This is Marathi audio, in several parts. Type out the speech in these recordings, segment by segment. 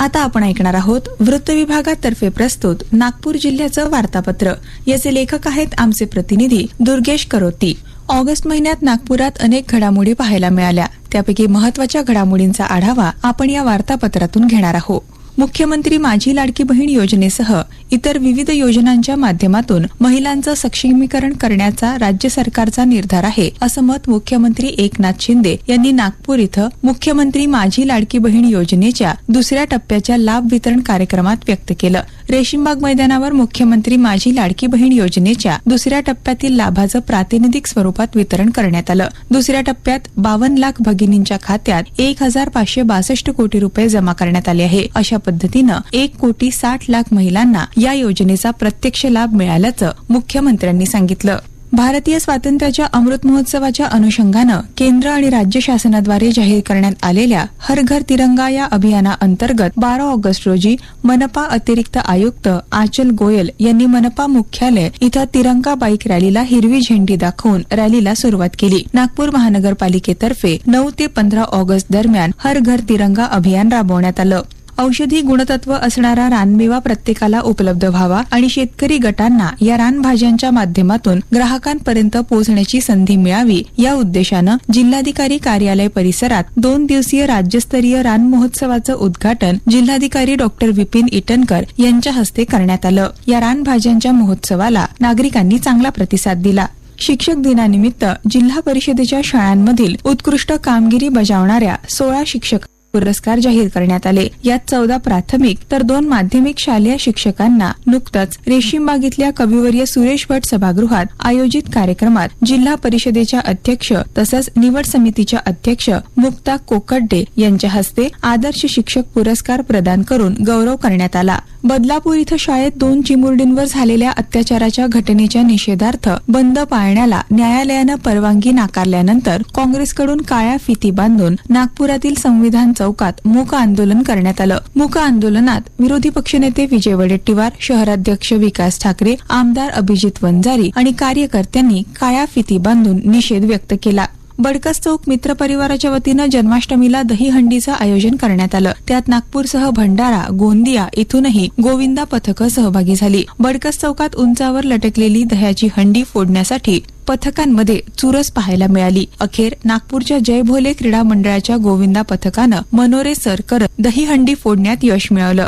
आता आपण ऐकणार आहोत वृत्त विभागातर्फे प्रस्तुत नागपूर जिल्ह्याचं वार्तापत्र. याचे लेखक आहेत आमचे प्रतिनिधी दुर्गेश करोती. ऑगस्ट महिन्यात नागपुरात अनेक घडामोडी पाहायला मिळाल्या. त्यापैकी महत्त्वाच्या घडामोडींचा आढावा आपण या वार्तापत्रातून घेणार आहोत. मुख्यमंत्री माझी लाडकी बहीण योजनेसह इतर विविध योजनांच्या माध्यमातून महिलांचं सक्षमीकरण करण्याचा राज्य सरकारचा निर्धार आहे असं मत मुख्यमंत्री एकनाथ शिंदे यांनी नागपूर इथं मुख्यमंत्री माझी लाडकी बहीण योजनेच्या दुसऱ्या टप्प्याच्या लाभ वितरण कार्यक्रमात व्यक्त केलं. रेशीमबाग मैदानावर मुख्यमंत्री माझी लाडकी बहीण योजनेच्या दुसऱ्या टप्प्यातील लाभाचं प्रातिनिधिक स्वरूपात वितरण करण्यात आलं. दुसऱ्या टप्प्यात बावन्न लाख भगिनींच्या खात्यात एक हजार पाचशे बासष्ट कोटी रुपये जमा करण्यात आले आहे. अशा पद्धतीनं एक कोटी साठ लाख महिलांना या योजनेचा प्रत्यक्ष लाभ मिळाल्याचं मुख्यमंत्र्यांनी सांगितलं. भारतीय स्वातंत्र्याच्या अमृत महोत्सवाच्या अनुषंगानं केंद्र आणि राज्य शासनाद्वारे जाहीर करण्यात आलेल्या हर घर तिरंगा या अभियानाअंतर्गत बारा ऑगस्ट रोजी मनपा अतिरिक्त आयुक्त आचल गोयल यांनी मनपा मुख्यालय इथं तिरंगा बाईक रॅलीला हिरवी झेंडी दाखवून रॅलीला सुरुवात केली. नागपूर महानगरपालिकेतर्फे नऊ ते पंधरा ऑगस्ट दरम्यान हर घर तिरंगा अभियान राबवण्यात आलं. औषधी गुणतत्व असणारा रानमेवा प्रत्येकाला उपलब्ध व्हावा आणि शेतकरी गटांना या रानभाज्यांच्या माध्यमातून ग्राहकांपर्यंत पोहोचण्याची संधी मिळावी या उद्देशानं जिल्हाधिकारी कार्यालय परिसरात दोन दिवसीय राज्यस्तरीय रान महोत्सवाचं उद्घाटन जिल्हाधिकारी डॉक्टर विपिन इटनकर यांच्या हस्ते करण्यात आलं. या रानभाज्यांच्या महोत्सवाला नागरिकांनी चांगला प्रतिसाद दिला. शिक्षक दिनानिमित्त जिल्हा परिषदेच्या शाळांमधील उत्कृष्ट कामगिरी बजावणाऱ्या सोळा शिक्षक पुरस्कार जाहीर करण्यात आले. यात चौदा प्राथमिक तर दोन माध्यमिक शालेय शिक्षकांना नुकतंच रेशीमबाग इथल्या कविवर्य सुरेश भट सभागृहात आयोजित कार्यक्रमात जिल्हा परिषदेच्या अध्यक्ष तसंच निवड समितीच्या अध्यक्ष मुक्ता कोकडे यांच्या हस्ते आदर्श शिक्षक पुरस्कार प्रदान करून गौरव करण्यात आला. बदलापूर इथं शाळेत दोन चिमुरडींवर झालेल्या अत्याचाराच्या घटनेच्या निषेधार्थ बंद पाळण्याला न्यायालयानं परवानगी नाकारल्यानंतर काँग्रेसकडून काळ्या फिती बांधून नागपुरातील संविधान चौकात मूक आंदोलन करण्यात आलं. मूक आंदोलनात विरोधी पक्षनेते विजय वडेट्टीवार शहराध्यक्ष विकास ठाकरे आमदार अभिजित वंजारी आणि कार्यकर्त्यांनी काळ्या फिती बांधून निषेध व्यक्त केला. बडकस चौक मित्र परिवाराच्या वतीनं जन्माष्टमीला दहीहंडीचं आयोजन करण्यात आलं. त्यात नागपूरसह भंडारा गोंदिया इथूनही गोविंदा पथकं सहभागी झाली. बडकस चौकात उंचावर लटकलेली दह्याची हंडी फोडण्यासाठी पथकांमध्ये चुरस पाहायला मिळाली. अखेर नागपूरच्या जय भोले क्रीडा मंडळाच्या गोविंदा पथकानं मनोरे सर करत दहीहंडी फोडण्यात यश मिळवलं.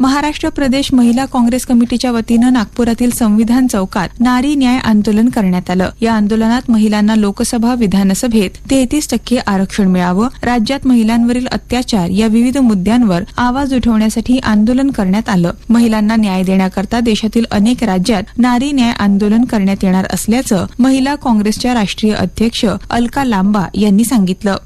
महाराष्ट्र प्रदेश महिला काँग्रेस कमिटीच्या वतीनं नागपुरातील संविधान चौकात नारी न्याय आंदोलन करण्यात आलं. या आंदोलनात महिलांना लोकसभा विधानसभेत तेहतीस टक्के आरक्षण मिळावं राज्यात महिलांवरील अत्याचार या विविध मुद्द्यांवर आवाज उठवण्यासाठी आंदोलन करण्यात आलं. महिलांना न्याय देण्याकरता देशातील अनेक राज्यात नारी न्याय आंदोलन करण्यात येणार असल्याचं महिला काँग्रेसच्या राष्ट्रीय अध्यक्ष अलका लांबा यांनी सांगितलं.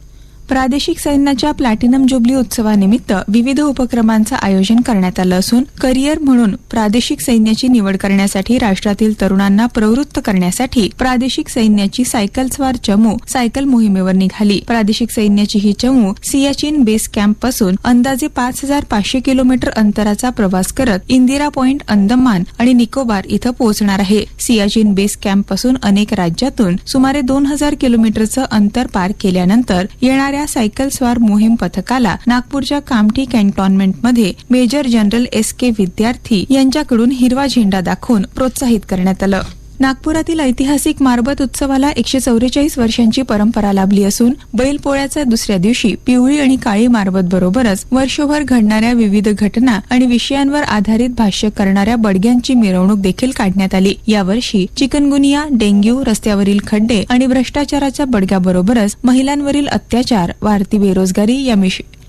प्रादेशिक सैन्याच्या प्लॅटिनम जुबली उत्सवानिमित्त विविध उपक्रमांचं आयोजन करण्यात आलं असून करिअर म्हणून प्रादेशिक सैन्याची निवड करण्यासाठी राष्ट्रातील तरुणांना प्रवृत्त करण्यासाठी प्रादेशिक सैन्याची सायकलस्वार चमू सायकल मोहिमेवर निघाली. प्रादेशिक सैन्याची ही चमू सियाचीन बेस कॅम्पपासून अंदाजे पाच हजार पाचशे किलोमीटर अंतराचा प्रवास करत इंदिरा पॉइंट अंदमान आणि निकोबार इथं पोहोचणार आहे. सियाचीन बेस कॅम्पपासून अनेक राज्यातून सुमारे दोन हजार किलोमीटरचं अंतर पार केल्यानंतर येणाऱ्या या सायकल स्वार मोहीम पथकाला नागपूरच्या Kamthi कॅन्टॉनमेंटमध्ये major general S K Vidyarthi यांच्याकडून हिरवा झेंडा दाखवून प्रोत्साहित करण्यात आलं. नागपुरातील ऐतिहासिक मारबत उत्सवाला एकशे चौवेचाळीस वर्षांची परंपरा लाभली असून बैलपोळ्याच्या दुसऱ्या दिवशी पिवळी आणि काळी मारबत बरोबरच वर्षभर घडणाऱ्या विविध घटना आणि विषयांवर आधारित भाष्य करणाऱ्या बडग्यांची मिरवणूक देखील काढण्यात आली. यावर्षी चिकनगुनिया डेंग्यू रस्त्यावरील खड्डे आणि भ्रष्टाचाराच्या बडग्याबरोबरच महिलांवरील अत्याचार वाढती बेरोजगारी या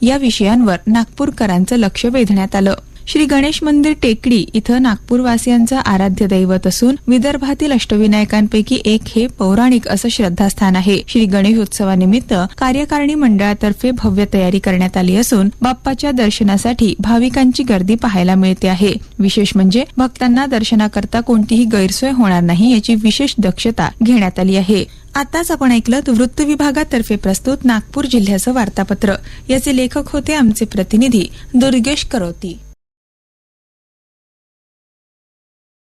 या विषयांवर नागपूरकरांचं लक्ष वेधण्यात आलं. श्री गणेश मंदिर टेकडी इथं नागपूरवासियांचं आराध्य दैवत असून विदर्भातील अष्टविनायकांपैकी एक हे पौराणिक असं श्रद्धास्थान आहे. श्री गणेश उत्सवानिमित्त कार्यकारिणी मंडळातर्फे भव्य तयारी करण्यात आली असून बाप्पाच्या दर्शनासाठी भाविकांची गर्दी पाहायला मिळते आहे. विशेष म्हणजे भक्तांना दर्शनाकरता कोणतीही गैरसोय होणार नाही याची विशेष दक्षता घेण्यात आली आहे. आताच आपण ऐकलं वृत्त विभागातर्फे प्रस्तुत नागपूर जिल्ह्याचं वार्तापत्र. याचे लेखक होते आमचे प्रतिनिधी दुर्गेश करोती.